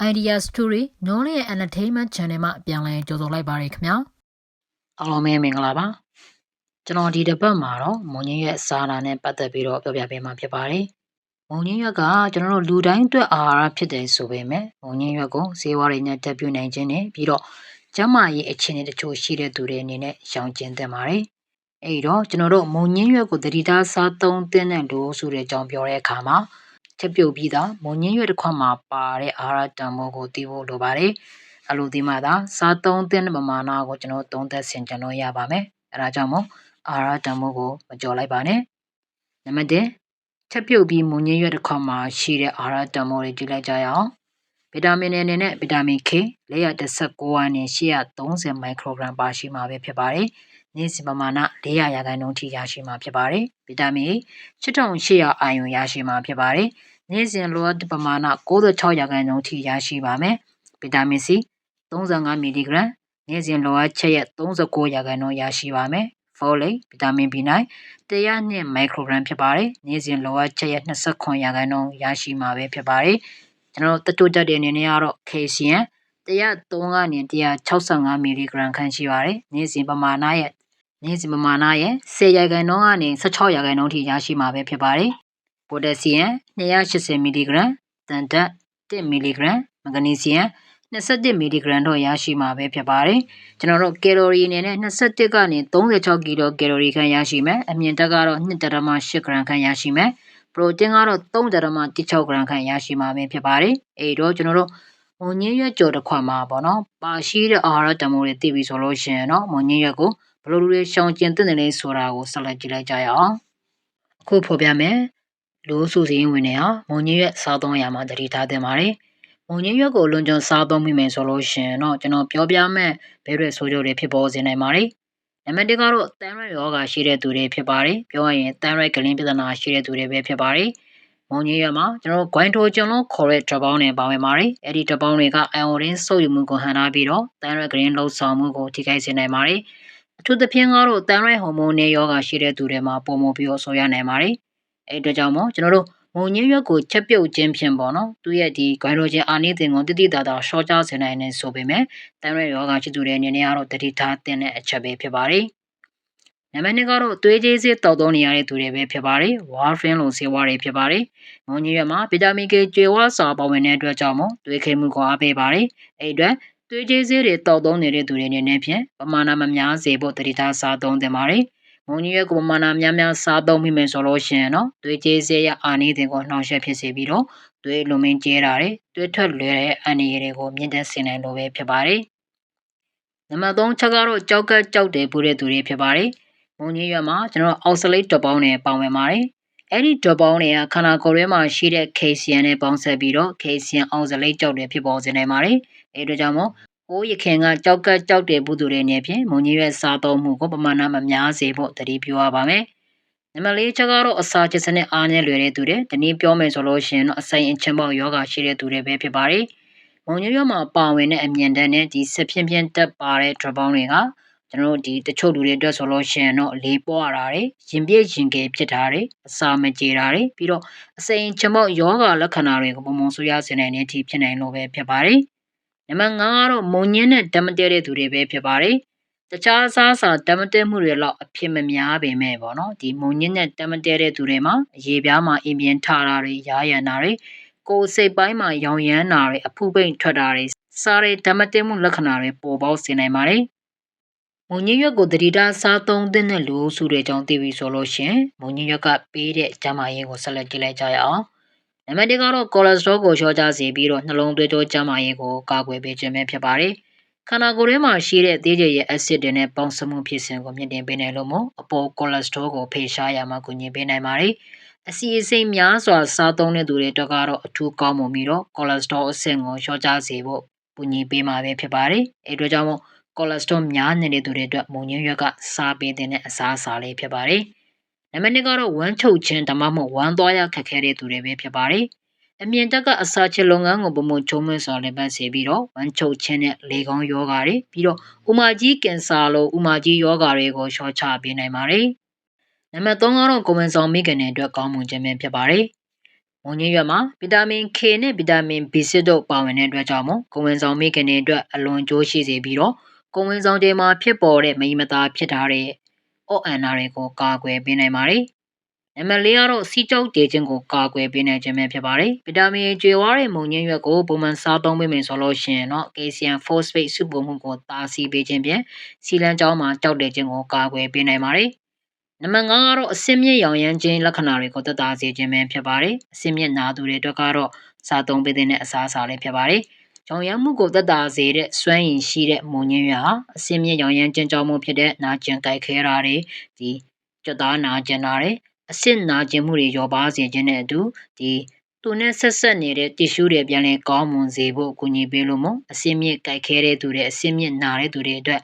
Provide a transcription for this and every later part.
Idea Story Knowledge and Entertainment Channel မှာပြန်လည်ကြိုဆိုလိုက်ပါရခင်ဗျာအားလုံးပဲမင်္ဂလာပါကျွန်တော်ဒီတစ်ပတ်မှာတော့မုံညင်းရွက်စားတာနဲ့ပတ်သက်ပြီးတော့ပြောပြပေးမှာဖြစ်ပါတယ်မုံညင်းရွက်ကကျွန်တော်တို့လူတိုင်းအတွက်အာဟာရဖြစ်တယ်ဆိုပေမဲ့မုံညင်းရွက်ကိုဈေးဝါးတွေနဲ့တက်ပြနိုင်ခြင်းနဲ့ပြီးတော့ကျန်းမာရေးအခြေအနေတချို့ရှိတဲ့သူတွေအနေနဲ့ရှောင်ကျဉ်သင့်ပါတယ်အဲ့တော့ကျွန်တော်တို့မုံညင်းရွက်ကိုတတိသားစားသုံးသင့်တဲ့လို့ဆိုတဲ့အကြောင်းပြောတဲ့အခါမှာ ချက်ပြုတ်ပြီးသားမုံညင်းရွက်တစ်ခွက်မှာပါတဲ့အာဟာရတန်ဖိုးကိုသိဖို့လိုပါတယ်အလိုဒီမှာသာစားသုံးသင့်တဲ့ပမာဏကိုကျွန်တော်သုံးသက်ဆင်ခြင်လို့ရပါမယ်အဲဒါကြောင့်မို့အာဟာရတန်ဖိုးကိုမကြော်လိုက်ပါနဲ့နံပါတ်1ချက်ပြုတ်ပြီးမုံညင်းရွက်တစ်ခွက်မှာရှိတဲ့အာဟာရတန်ဖိုးတွေကြည့်လိုက်ကြရအောင်ဗီတာမင်အနေနဲ့ဗီတာမင် K 419ကနေ830မိုက်ခရိုဂရမ်ပါရှိမှာပဲဖြစ်ပါတယ် နေ့စဉ်ပမာဏ400ရာခိုင်နှုန်းထိရရှိမှာဖြစ်ပါတယ်ဗီတာမင် A 8800အာယုံရရှိမှာဖြစ်ပါတယ်နေ့စဉ်လိုအပ်တဲ့ပမာဏ96ရာခိုင်နှုန်းထိရရှိပါမယ်ဗီတာမင် C 35မီလီဂရမ်နေ့စဉ်လိုအပ်ချက်ရဲ့39ရာခိုင်နှုန်းရရှိပါမယ်။ folate ဗီတာမင် B9 102မိုက်ခရိုဂရမ်ဖြစ်ပါတယ်။နေ့စဉ်လိုအပ်ချက်ရဲ့29ရာခိုင်နှုန်းရရှိမှာပဲဖြစ်ပါတယ်။ကျွန်တော်တို့တတိုးတက်တဲ့အနေနဲ့ကတော့ calcium 103ကနေ165မီလီဂရမ်ခန့်ရှိပါတယ်။နေ့စဉ်ပမာဏရဲ့ နေ့စဉ်ပမာဏရဲ့10ရာခိုင်နှုန်းကနေ16ရာခိုင်နှုန်းထိရရှိမှာပဲဖြစ်ပါတယ်။ potassium 280မီလီဂရမ်၊သံဓာတ်1မီလီဂရမ်၊မဂနီဆီယမ်21မီလီဂရမ်တော့ရရှိမှာပဲဖြစ်ပါတယ်။ကျွန်တော်တို့ကယ်လိုရီအနေနဲ့21ကနေ36ကီလိုကယ်လိုရီခန့်ရရှိမယ်။အမြင့်တက်ကတော့2.8ဂရမ်ခန့်ရရှိမယ်။ပရိုတင်းကတော့3.16ဂရမ်ခန့်ရရှိမှာပဲဖြစ်ပါတယ်။အဲဒီတော့ကျွန်တော်တို့မွန်ညင်းရွက်ကြော်တစ်ခွက်မှာပေါ့နော်။ပါရှိတဲ့အာဟာရတန်ဖိုးတွေသိပြီဆိုလို့ရှိရင်တော့မွန်ညင်းရွက်ကို ဘယ်လိုလိုရှောင်ကျဉ်သင့်တယ်လဲဆိုတာကိုဆက်လက်ကြည့်လိုက်ကြရအောင်။အခုဖော်ပြမယ်။လူစုစည်းဝင်နေအောင်မွန်ညင်းရွက်စားသုံးရမှာတတိထားသင့်ပါတယ်။မုံညင်းရွက်ကိုလွန်ကျွံစားသုံးမိမယ်ဆိုလို့ရှင်တော့ကျွန်တော်ပြောပြမဲ့ဘဲတွေဆိုးကြတွေဖြစ်ပေါ်စေနိုင်ပါတယ်။နံပါတ်1ကတော့တန်ရွက်ယောဂရှိတဲ့သူတွေဖြစ်ပါတယ်။ပြောရရင်တန်ရွက်ကလင်းပြဿနာရှိတဲ့သူတွေပဲဖြစ်ပါတယ်။မုံညင်းရွက်မှာကျွန်တော်ဂွိုင်းထိုကျွန်လုံးခေါ်တဲ့တပေါင်းတွေပါဝင်ပါတယ်။အဲ့ဒီတပေါင်းတွေကအိုင်အိုရင်းစုပ်ယူမှုကိုဟန်ထားပြီးတော့တန်ရွက်ကလင်းလှုပ်ဆောင်မှုကိုထိခိုက်စေနိုင်ပါတယ်။အ ထူးသဖြင့်ကတော့တန်ရွက်ဟော်မုန်းနဲ့ယောဂရှိတဲ့သူတွေမှာပုံမပြီးတော့ဆိုရနိုင်ပါတယ်။အဲ့အတွက်ကြောင့်မို့ကျွန်တော်တို့မုံညင်းရွက်ကိုချက်ပြုတ်ခြင်းဖြင့်ပေါ့နော်သူရဲ့ဒီဂိုင်ရိုဂျင်အာနိသင်ကိုတိတိတသာရှော့ချစေနိုင်နေဆိုပေမဲ့တန်ရွက်ယောဂရှိသူတွေအနေနဲ့ကတော့တတိထားတဲ့အချက်ပဲဖြစ်ပါတယ်နံပါတ်2ကတော့သွေးကြေးစစ်တောက်သုံးနေရတဲ့သူတွေပဲဖြစ်ပါတယ်။ဝါဖင်လိုဆေးဝါးတွေဖြစ်ပါတယ်။မုံကြီးရွက်မှာဗီတာမင် K ကျွေဝါစာပါဝင်တဲ့အတွက်ကြောင့်မို့သွေးခဲမှုကိုအားပေးပါတယ်။အဲ့အတွက် သွေးကြေးစစ်တွေတောက်သုံးနေတဲ့သူတွေအနေနဲ့ဖြင့်ပမာဏမများစေဖို့တတိထားစားသုံးသင့်ပါတယ်။မုံကြီးရဲ့ကိုပမာဏများများစားသုံးမိမယ်ဆိုလို့ရှိရင်တော့သွေးကြေးစေးရအာနေတဲ့ကိုနှောင့်ယှက်ဖြစ်စေပြီးတော့သွေးလုံမင်းကျဲတာတွေသွေးထွက်လွယ်တဲ့အန်ဒီတွေကိုမြင့်တက်စေနိုင်လို့ပဲဖြစ်ပါတယ်။နံပါတ်3ချက်ကတော့ကြောက်ကကြောက်တယ်ပူတဲ့သူတွေဖြစ်ပါတယ်။မုံကြီးရွက်မှာကျွန်တော်အောက်ဆလိတ်တပေါင်းနဲ့ပါဝင်ပါတယ်။ အဲ့ဒီဒပေါင်းတွေကခန္ဓာကိုယ်ထဲမှာရှိတဲ့ calcium နဲ့ပေါင်းစပ်ပြီးတော့ calcium အောက်ဆလိတ်ကြောက်တွေဖြစ်ပေါ်စေနိုင်ပါတယ်။အဲဒါကြောင့်မို့ဟိုးရခင်ကကြောက်ကကြောက်တယ်ဘူးသူတွေနေဖြင့်မုံကြီးရွက်စားသုံးမှုကိုပမာဏမများစေဖို့တတိပြုရပါမယ်။နံပါတ်၄ချက်ကတော့အစာချစ်စနစ်အားနည်းလွယ်တဲ့သူတွေတနည်းပြောမယ်ဆိုလို့ရှိရင်တော့အဆိုင်အချင်းပေါက်ယောဂရှိတဲ့သူတွေပဲဖြစ်ပါတယ်။မုံကြီးရွက်မှာပါဝင်တဲ့အမြင်တန်းနဲ့ဒီဆက်ဖြင်းဖြင်းတက်ပါတဲ့ drop တွေက ကျွန်တော်တို့ဒီတချို့လူတွေအတွက်ဆိုလို့ရှိရင်တော့လေပွားတာတွေရင်ပြည့်ရင်ကယ်ဖြစ်တာတွေအစာမကြေတာတွေပြီးတော့အစိမ်ချမော့ယောဂလက္ခဏာတွေကိုပုံမှန်ဆိုရစေနိုင်တဲ့အထိဖြစ်နိုင်လို့ပဲဖြစ်ပါတယ်။နံပါတ်5ကတော့မုံညင်းနဲ့ဓာတ်မတည့်တဲ့သူတွေပဲဖြစ်ပါတယ်တခြားအစားအစာဓာတ်မတည့်မှုတွေလောက်အဖြစ်မများပေမဲ့ပေါ့နော်ဒီမုံညင်းနဲ့ဓာတ်မတည့်တဲ့သူတွေမှာအရေးပြားမှာအင်ပြင်းထတာတွေရာရန်တာတွေကိုယ်စိတ်ပိုင်းမှာရောင်ရမ်းတာတွေအဖုပိန်ထွက်တာတွေစားတဲ့ဓာတ်မတည့်မှုလက္ခဏာတွေပေါ်ပေါက်စေနိုင်ပါတယ် မုံညင်းရွက်ကိုတတိတာစားသုံးတဲ့လူစုတွေကြောင့်သိပြီဆိုလို့ရှင်မုံညင်းရွက်ကပေးတဲ့ကျန်းမာရေးကိုဆက်လက်ကြည့်လိုက်ကြရအောင်နံပါတ်1ကတော့ cholesterol ကိုလျှော့ချစေပြီးတော့နှလုံးသွေးကြောကျန်းမာရေးကိုကာကွယ်ပေးခြင်းပဲဖြစ်ပါတယ်။ခန္ဓာကိုယ်ထဲမှာရှိတဲ့သေးကြရဲ့ acid တွေနဲ့ပေါင်းစပ်မှုဖြစ်စဉ်ကိုမြင့်တင်ပေးနိုင်လို့မို့အပေါ် cholesterol ကိုဖေရှားရမှာကူညီပေးနိုင်ပါတယ်။အစီအစိမ်များစွာစားသုံးတဲ့သူတွေတော့ကတော့အထူးကောင်းမွန်ပြီးတော့ cholesterol အဆင့်ကိုလျှော့ချစေဖို့ကူညီပေးမှာပဲဖြစ်ပါတယ်။အဲဒါကြောင့်မို့ cholesterol များနေတဲ့သူတွေအတွက်မုံညင်းရွက်ကစားပေးတဲ့အစားအစာလေးဖြစ်ပါတယ်။နံပါတ်2ကတော့ဝမ်းချုပ်ခြင်းဒါမှမဟုတ်ဝမ်းသွားရခက်ခဲတဲ့သူတွေပဲဖြစ်ပါတယ်။အမြင့်တက်ကအစာချစ်လုပ်ငန်းကိုပုံမှန်ချုံးမစွာလည်းပတ်စေပြီးတော့ဝမ်းချုပ်ခြင်းနဲ့လေကောင်းယောဂါတွေပြီးတော့ဥမာကြီးကင်ဆာလိုဥမာကြီးယောဂါတွေကိုရှော့ချပေးနိုင်ပါတယ်။နံပါတ်3ကတော့ကိုဝင်ဆောင်မိခင်တွေအတွက်ကောင်းမွန်ခြင်းပဲဖြစ်ပါတယ်မုန်ညင်းရွက်မှာဗီတာမင် K နဲ့ဗီတာမင် B6 တို့ပါဝင်တဲ့အတွက်ကြောင့်မို့ကိုယ်ဝင်ဆောင်မိခင်တွေအတွက်အလွန်ကြိုးရှိစေပြီးတော့ ကိုယ်ဝင်ဆောင်တွေမှာဖြစ်ပေါ်တဲ့မိမသားဖြစ်တာတွေအော့အန်နာတွေကိုကာကွယ်ပေးနိုင်ပါတယ်။နံပါတ်၄ကတော့စီကြောက်တည်ခြင်းကိုကာကွယ်ပေးနိုင်ခြင်းပဲဖြစ်ပါတယ်။ဗီတာမင်ကျွေဝါးတဲ့မုန်ညင်းရွက်ကိုပုံမှန်စားသုံးပေးမယ်ဆိုလို့ရှိရင်တော့ calcium phosphate စုပုံမှုကိုတာဆီးပေးခြင်းဖြင့်စီလန်းကြောင်းမှာကြောက်တဲ့ခြင်းကိုကာကွယ်ပေးနိုင်ပါတယ်။နံပါတ်5ကတော့အစင်းမြင့်ရောင်ရမ်းခြင်းလက္ခဏာတွေကိုသက်သာစေခြင်းပဲဖြစ်ပါတယ်။အစင်းမြင့်နာသူတွေအတွက်ကတော့စားသုံးပေးတဲ့အစားအစာလေးဖြစ်ပါတယ်။ ကြောင်ရမ်းမှုကိုသက်သာစေတဲ့စွမ်းရည်ရှိတဲ့မုန်ညင်းရွက်ဟာအစင်းမြင့်ရောင်ရမ်းခြင်းကြောင့်မှုဖြစ်တဲ့နာကျင်ကြိုက်ခဲတာတွေဒီကြွသားနာကျင်တာတွေအဆင့်နာကျင်မှုတွေရောပါစေခြင်းနဲ့အတူဒီသူနဲ့ဆက်ဆက်နေတဲ့တ िश ူးတွေပြန်လည်ကောင်းမွန်စေဖို့အကူအညီပေးလို့မို့အစင်းမြင့်ကြိုက်ခဲတဲ့သူတွေအစင်းမြင့်နာတဲ့သူတွေအတွက်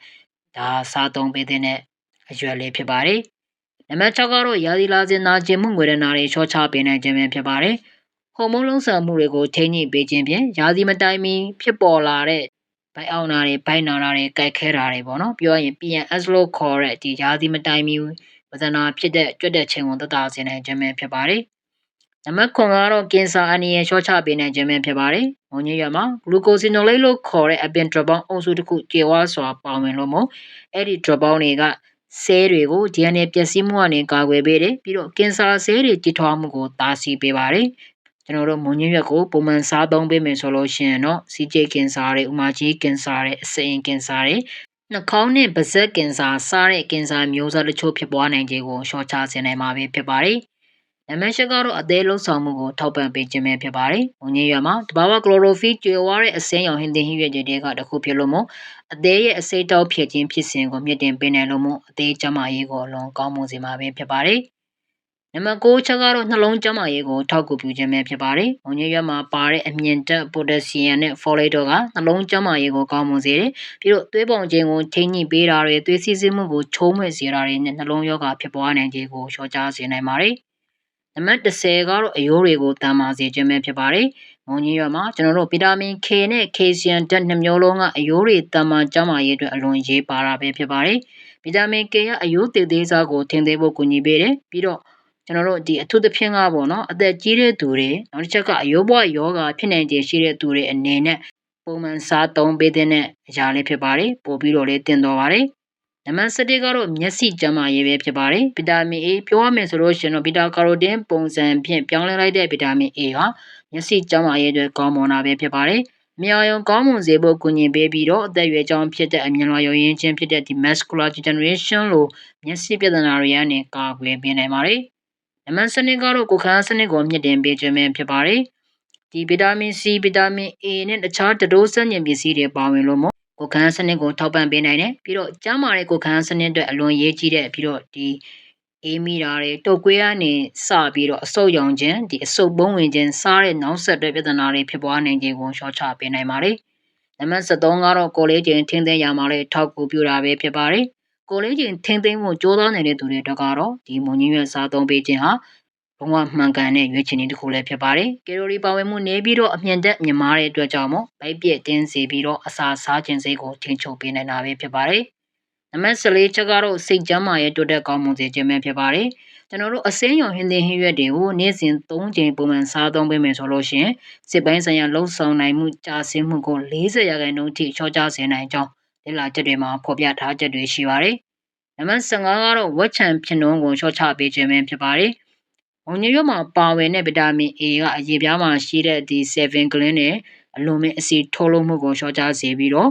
ဒါစားသုံးပေးတဲ့အရွယ်လေးဖြစ်ပါတယ်။နံပါတ်6ကတော့ရာသီလာစဉ်နာကျင်မှုငွေရနာတွေချောချပေးနိုင်ခြင်းပဲဖြစ်ပါတယ်။ ဟော်မုန်းလုံးဆန်မှုတွေကိုထိန်းညှိပေးခြင်းဖြင့်ရာသီမတိုင်မီဖြစ်ပေါ်လာတဲ့ဘိုက်အောင်နာတွေဘိုက်နာတာတွေကြိုက်ခဲတာတွေပေါ့နော်ပြောရရင် PNS လို့ခေါ်တဲ့ဒီရာသီမတိုင်မီဝဇနာဖြစ်တဲ့ကြွက်တဲ့ခြင်းကိုသက်သာစေနိုင်ခြင်းပဲဖြစ်ပါတယ်။နံပါတ်9ကတော့ကင်ဆာအန္တရာယ်လျှော့ချပေးနိုင်ခြင်းပဲဖြစ်ပါတယ်။မုံညရွက်မှာဂလူကိုစီနိုလိတ်လို့ခေါ်တဲ့အပင်ဒရပေါင်းအုပ်စုတစ်ခုကျေဝါစွာပါဝင်လို့မို့အဲ့ဒီဒရပေါင်းတွေကဆဲတွေကို DNA ပျက်စီးမှုကနေကာကွယ်ပေးတယ်ပြီးတော့ကင်ဆာဆဲတွေတည်ထွားမှုကိုတားဆီးပေးပါတယ်။ ကျွန်တော်တို့မုံညရွက်ကိုပုံမှန်စားသုံးပေးမယ်ဆိုလို့ရှိရင်တော့ CJ ကင်ဆာတွေဥမာကြီးကင်ဆာတွေအစိမ်းကင်ဆာတွေနှာခေါင်းနဲ့ပါးစပ်ကင်ဆာစားတဲ့ကင်ဆာမျိုးစားတချို့ဖြစ်ပွားနိုင်ခြင်းကိုရှော့ချစေနိုင်မှာပဲဖြစ်ပါတယ်။နံပါတ်၈ကတော့အသေးလုံးဆောင်မှုကိုထောက်ပံ့ပေးခြင်းပဲဖြစ်ပါတယ်။မုံညရွက်မှာတဘာဝကလိုရိုဖီကျွေဝါတဲ့အစင်းရောင်ဟင်းသင်းဟင်းရွက်တွေကတစ်ခုဖြစ်လို့မို့အသေးရဲ့အစိတ်တောက်ဖြစ်ခြင်းဖြစ်စဉ်ကိုမြင့်တင်ပေးနိုင်လို့မို့အသေးကျမရေးကိုအလွန်ကောင်းမွန်စေမှာပဲဖြစ်ပါတယ်။ နံပါတ်9ချက်ကတော့နှလုံးကျန်းမာရေးကိုထောက်ကူပြုခြင်းပဲဖြစ်ပါတယ်။မုံညရွက်မှာပါတဲ့အမြင့်တက်ပိုတက်ဆီယမ်နဲ့ဖော်လိတ်တို့ကနှလုံးကျန်းမာရေးကိုကောင်းမွန်စေတယ်။ပြီးတော့သွေးပုံခြင်းကိုထိန်းညှိပေးတာတွေသွေးစီးဆင်းမှုကိုချိုးမွေ့စေတာတွေနဲ့နှလုံးရောဂါဖြစ်ပွားနိုင်ခြင်းကိုလျှော့ချစေနိုင်ပါတယ်။နံပါတ်10ကတော့အယိုးတွေကိုတန်မာစေခြင်းပဲဖြစ်ပါတယ်။မုံကြီးရွက်မှာကျွန်တော်တို့ဗီတာမင် K နဲ့ Calcium ဓာတ်နှစ်မျိုးလုံးကအယိုးတွေတန်မာကျန်းမာရေးအတွက်အလွန်ရေးပါတာပဲဖြစ်ပါတယ်။ဗီတာမင် K ကအယိုးတည်သေးစားကိုထင်သေးဖို့ကူညီပေးတယ်။ပြီးတော့ ကျွန်တော်တို့ဒီအထူးသဖြင့်ကပေါ့နော်အသက်ကြီးတဲ့သူတွေနောက်တစ်ချက်ကအယိုးဘဝယောဂဖြစ်နိုင်ခြင်းရှိတဲ့သူတွေအနေနဲ့ပုံမှန်စားသုံးပေးတဲ့အရာလေးဖြစ်ပါတယ်ပို့ပြီးတော့လေးတင်တော်ပါတယ်နံပါတ်7ကတော့မျက်စိကျန်းမာရေးပဲဖြစ်ပါတယ်ဗီတာမင် A ပြောရမယ်ဆိုလို့ရှိရင်တော့ဗီတာကာရိုတင်ပုံစံဖြင့်ပြောင်းလဲလိုက်တဲ့ဗီတာမင် A ဟာမျက်စိကျန်းမာရေးအတွက်ကောင်းမွန်တာပဲဖြစ်ပါတယ်မြောင်ရုံကောင်းမွန်စေဖို့ကူညီပေးပြီးတော့အသက်အရွယ်ကြောင့်ဖြစ်တဲ့အမြင်လွှာရုံရင်းချင်းဖြစ်တဲ့ဒီ macular degeneration လို့မျက်စိပြဿနာတွေကနေကာကွယ်ပေးနိုင်ပါတယ်။ နမန်စနစ်ကတော့ကိုခန်းစနစ်ကိုမြင့်တင်ပေးခြင်းပဲဖြစ်ပါတယ်။ဒီဗီတာမင် C ဗီတာမင် A နဲ့တခြားတတိုးစံညင်ပစ္စည်းတွေပါဝင်လို့မို့ကိုခန်းစနစ်ကိုထောက်ပံ့ပေးနိုင်တယ်ပြီးတော့ကျန်းမာတဲ့ကိုခန်းစနစ်အတွက်အလွန်ရေးကြီးတဲ့ပြီးတော့ဒီအေးမိတာတွေတုတ်ကွေးကနေစပြီးတော့အဆုတ်ရောင်ခြင်းဒီအဆုတ်ပုံးဝင်ခြင်းစားတဲ့နောက်ဆက်တွဲပြဿနာတွေဖြစ်ပွားနိုင်ခြင်းကိုရှော့ချပေးနိုင်ပါတယ်။နံပါတ်73ကတော့ကိုလေးချင်းထင်းသိမ်းရမှာလေထောက်ကူပြုတာပဲဖြစ်ပါတယ်။ ကိုလေးချင်းထင်းသိမ်းဖို့ကြိုးစားနေတဲ့သူတွေတော့ကတော့ဒီမုံညင်းရွက်စားသုံးပေးခြင်းဟာဘုံကမှန်ကန်တဲ့ရွေးချယ်နည်းတစ်ခုလည်းဖြစ်ပါတယ်။ကီလိုရီပါဝင်မှုနေပြီးတော့အမြင့်တက်မြင့်မားတဲ့အတွက်ကြောင့်မို့ဗိုက်ပြက်တင်းစေပြီးတော့အစာစားခြင်းစိတ်ကိုထိန်းချုပ်ပေးနိုင်တာပဲဖြစ်ပါတယ်။နံပါတ်14ချက်ကတော့စိတ်ကျန်းမာရေးတိုးတက်ကောင်းမွန်စေခြင်းပဲဖြစ်ပါတယ်။ကျွန်တော်တို့အစင်းရုံဟင်းသင်းဟင်းရွက်တွေကိုနေ့စဉ်3ချိန်ပုံမှန်စားသုံးပေးမယ်ဆိုလို့ရှိရင်စစ်ပိုင်းဆိုင်ရာလှုပ်ဆောင်နိုင်မှုကြာဆင်းမှုကို40ရာခိုင်နှုန်းထိချော့ချစေနိုင်ကြောင်း လေ့လာချက်တွေမှာဖော်ပြထားချက်တွေရှိပါတယ်။နံပါတ်15ကတော့ဝက်ချံဖြစ်နှုန်းကိုလျှော့ချပေးခြင်းပဲဖြစ်ပါတယ်။မုံညရွက်မှာပါဝင်တဲ့ဗီတာမင် A ကအရေပြားမှာရှိတဲ့ဒီ7 glin နဲ့အလွန်မင်းအဆီထုတ်လုပ်မှုကိုလျှော့ချစေပြီးတော့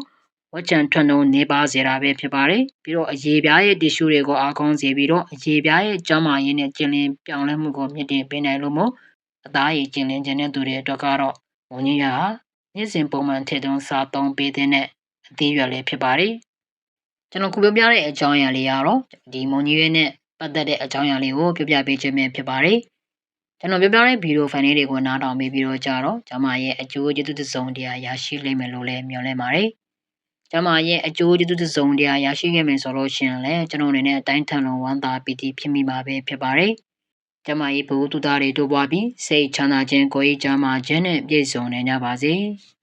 ဝက်ချံထွက်နှုန်းနေပါစေတာပဲဖြစ်ပါတယ်။ပြီးတော့အရေပြားရဲ့ tissue တွေကိုအားကောင်းစေပြီးတော့အရေပြားရဲ့ကျန်းမာရေးနဲ့ကျဉ်လင်းပြောင်းလဲမှုကိုမြင့်တင်ပေးနိုင်လို့မို့အသားရည်ကျဉ်လင်းခြင်းတဲ့သူတွေအတွက်ကတော့မုံညရွက်ဟာနေ့စဉ်ပုံမှန်ထည့်သွင်းစားသုံးပေးတဲ့ အသီးရွက်လေးဖြစ်ပါတယ်။ကျွန်တော်ခုပြောပြတဲ့အကြောင်းအရာလေးကတော့ဒီမုံကြီးရဲနဲ့ပတ်သက်တဲ့အကြောင်းအရာလေးကိုပြောပြပေးခြင်းပဲဖြစ်ပါတယ်ကျွန်တော်ပြောပြတဲ့ဗီဒီယိုဖိုင်လေးတွေကိုနားထောင်ပြီးပြီးတော့ကြတော့ကျွန်မရဲ့အကျိုးကျေးဇူးတစ်စုံတရာရရှိလိမ့်မယ်လို့လည်းမျှော်လင့်ပါတယ်ကျွန်မရဲ့အကျိုးကျေးဇူးတစ်စုံတရာရရှိခဲ့မယ်ဆိုလို့ရှိရင်လည်းကျွန်တော်အနေနဲ့အတိုင်းထန်လုံးဝမ်းသာပီတိဖြစ်မိပါပဲဖြစ်ပါတယ်ကျမရဲ့ဘုသူသားတွေတို့ပွားပြီးစိတ်ချမ်းသာခြင်းကိုယ်ရေးချမ်းသာခြင်းနဲ့ပြည့်စုံနေကြပါစေ။